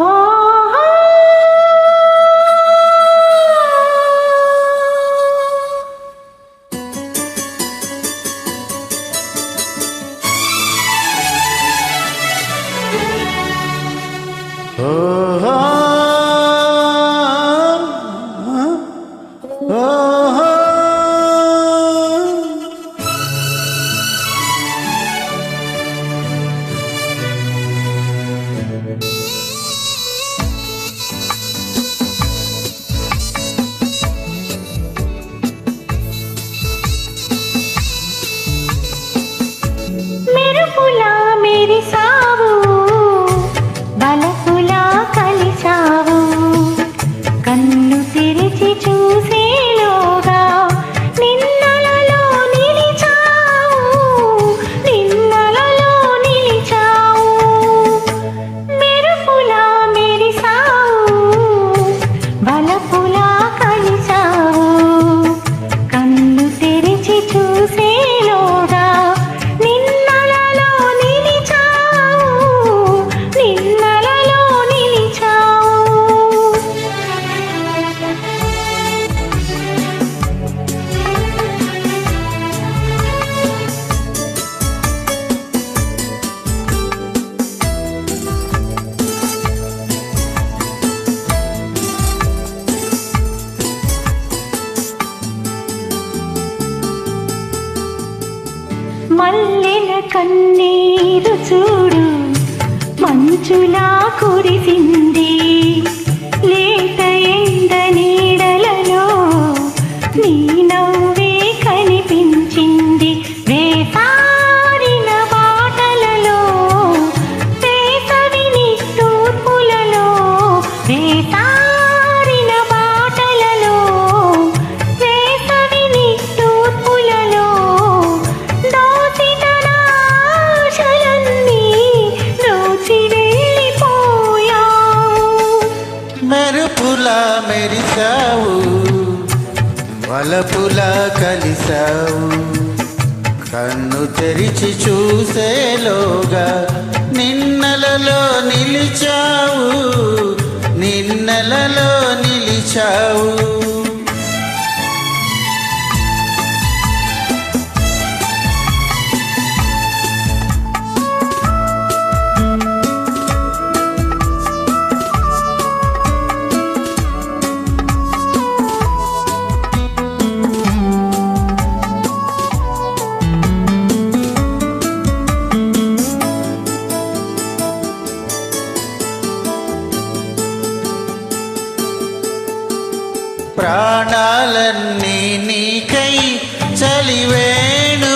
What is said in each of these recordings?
Oh. మల్లెల కన్నీరు చూడు మంచులా కురిసింది. వలపులా కలిసావు కన్ను తెరిచి చూసేలోగా నిన్నలలో నిలిచావు. నిన్నలలో నిలిచావు. ప్రాణాలన్నీ నీకై చలివేణువైనాయి.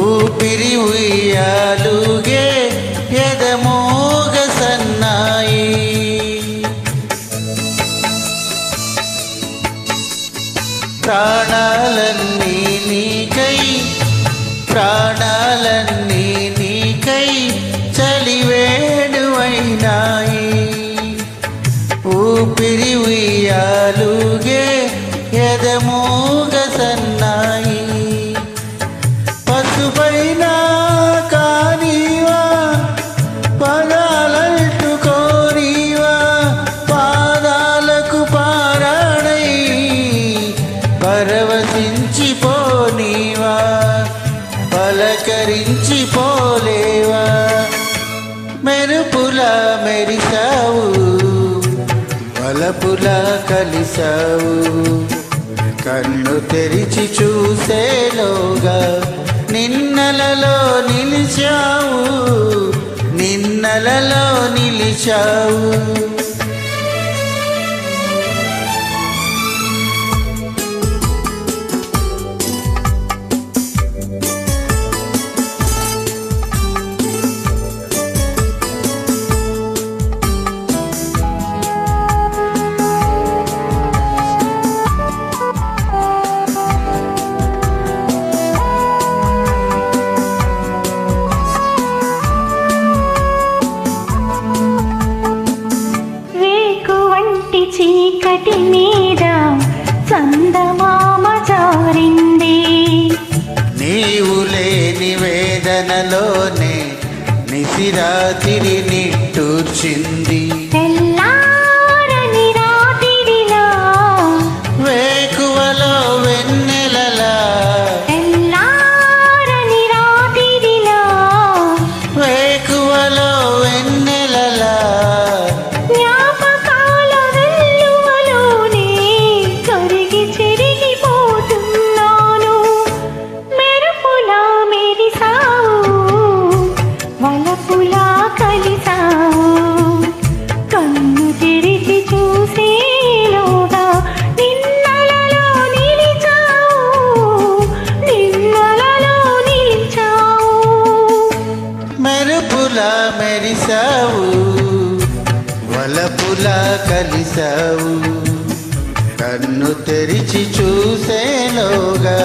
ఊపిరి ఉయ్యాలుగే ఎదమోగ సన్నాయి ప్రాణాలన్నీ నీకై ప్రాణాలన్నీ మెరిసావు వలపులా కలిసావు. కన్ను తెరిచి చూసేలోగా నిన్నలలో నిలిచావు నిన్నలలో నిలిచావు. నిశిరాతిరి నిట్టూర్చింది. కలిసావు. కన్ను తెరిచి చూసేలోగా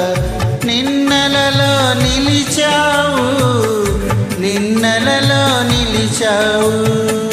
నిన్నలలో నిలిచావు. నిన్నలలో నిలిచావు.